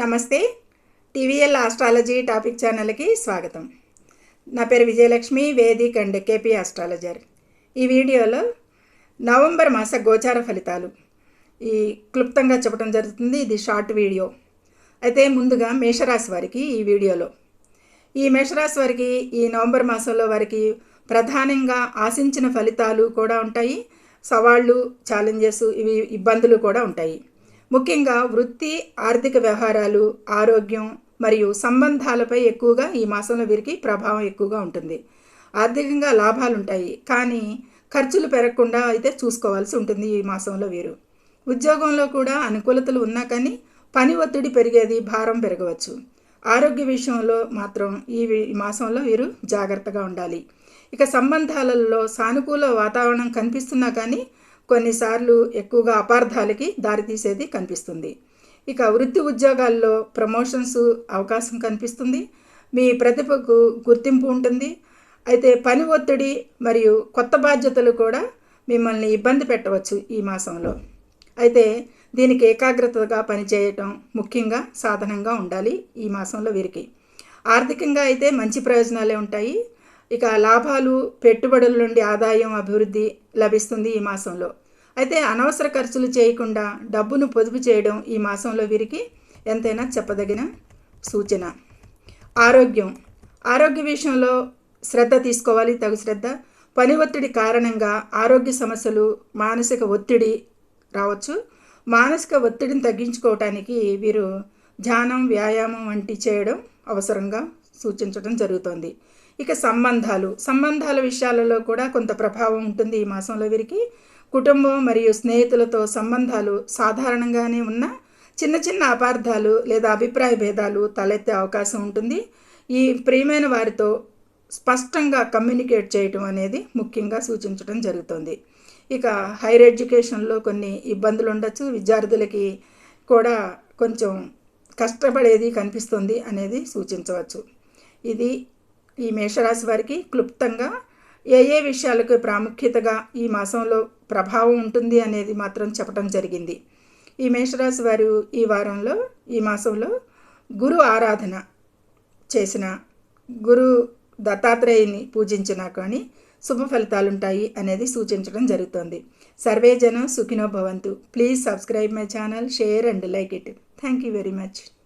నమస్తే. TVL astrology topic ఛానల్కి స్వాగతం. నా పేరు Vijayalakshmi vedic and KP astrologer. ఈ వీడియోలో నవంబర్ మాస గోచార ఫలితాలు. ఈ క్లుప్తంగా చెప్పడం జరుగుతుంది ఇది షార్ట్ వీడియో. అయితే ముందుగా మేషరాశి వారికి ఈ వీడియోలో. ఈ మేషరాశి వారికి ఈ నవంబర్ మాసంలో వారికి ప్రధానంగా ఆశించిన ఫలితాలు కూడా ఉంటాయి సవాళ్ళు ఛాలెంజెస్ ఇవి ఇబ్బందులు కూడా ఉంటాయి. ముఖ్యంగా వృత్తి ఆర్థిక వ్యవహారాలు ఆరోగ్యం మరియు సంబంధాలపై ఎక్కువగా ఈ మాసంలో వీరికి ప్రభావం ఎక్కువగా ఉంటుంది. ఆర్థికంగా లాభాలు ఉంటాయి కానీ ఖర్చులు పెరగకుండా అయితే చూసుకోవాల్సి ఉంటుంది ఈ మాసంలో వీరు. ఉద్యోగంలో కూడా అనుకూలతలు ఉన్నా కానీ పని ఒత్తిడి పెరిగేది భారం పెరగవచ్చు. ఆరోగ్య విషయంలో మాత్రం ఈ ఈ మాసంలో వీరు జాగ్రత్తగా ఉండాలి. ఇక సంబంధాలలో సానుకూల వాతావరణం కనిపిస్తున్నా కానీ కొన్నిసార్లు ఎక్కువగా అపార్థాలకి దారితీసేది కనిపిస్తుంది. ఇక వృత్తి ఉద్యోగాల్లో ప్రమోషన్స్ అవకాశం కనిపిస్తుంది. మీ ప్రతిభకు గుర్తింపు ఉంటుంది. అయితే పని ఒత్తిడి మరియు కొత్త బాధ్యతలు కూడా మిమ్మల్ని ఇబ్బంది పెట్టవచ్చు ఈ మాసంలో. అయితే దీనికి ఏకాగ్రతగా పనిచేయటం ముఖ్యంగా సాధనంగా ఉండాలి ఈ మాసంలో వీరికి. ఆర్థికంగా అయితే మంచి ప్రయోజనాలే ఉంటాయి. ఇక లాభాలు పెట్టుబడుల నుండి ఆదాయం అభివృద్ధి లభిస్తుంది ఈ మాసంలో. అయితే అనవసర ఖర్చులు చేయకుండా డబ్బును పొదుపు చేయడం ఈ మాసంలో వీరికి ఎంతైనా చెప్పదగిన సూచన. ఆరోగ్యం. ఆరోగ్య విషయంలో శ్రద్ధ తీసుకోవాలి తగు శ్రద్ధ. పని ఒత్తిడి కారణంగా ఆరోగ్య సమస్యలు మానసిక ఒత్తిడి రావచ్చు. మానసిక ఒత్తిడిని తగ్గించుకోవటానికి వీరు ధ్యానం వ్యాయామం వంటి చేయడం అవసరంగా సూచించడం జరుగుతోంది. ఇక సంబంధాలు సంబంధాల విషయాలలో కూడా కొంత ప్రభావం ఉంటుంది ఈ మాసంలో వీరికి. కుటుంబం మరియు స్నేహితులతో సంబంధాలు సాధారణంగానే ఉన్న చిన్న చిన్న అపార్థాలు లేదా అభిప్రాయ భేదాలు తలెత్తే అవకాశం ఉంటుంది. ఈ ప్రియమైన వారితో స్పష్టంగా కమ్యూనికేట్ చేయటం అనేది ముఖ్యంగా సూచించడం జరుగుతుంది. ఇక హైయర్ ఎడ్యుకేషన్లో కొన్ని ఇబ్బందులు ఉండొచ్చు. విద్యార్థులకి కూడా కొంచెం కష్టపడేది కనిపిస్తుంది అనేది సూచించవచ్చు. ఇది ఈ మేషరాశి వారికి క్లుప్తంగా ఏ ఏ విషయాలకు ప్రాముఖ్యతగా ఈ మాసంలో ప్రభావం ఉంటుంది అనేది మాత్రం చెప్పడం జరిగింది. ఈ మేషరాశి వారు ఈ వారంలో ఈ మాసంలో గురు ఆరాధన చేసిన గురు దత్తాత్రేయుని పూజించినా కానీ శుభ ఫలితాలు ఉంటాయి అనేది సూచించడం జరుగుతోంది. సర్వే జనం సుఖినో భవంతు. Please subscribe my channel share and like it. Thank you very much.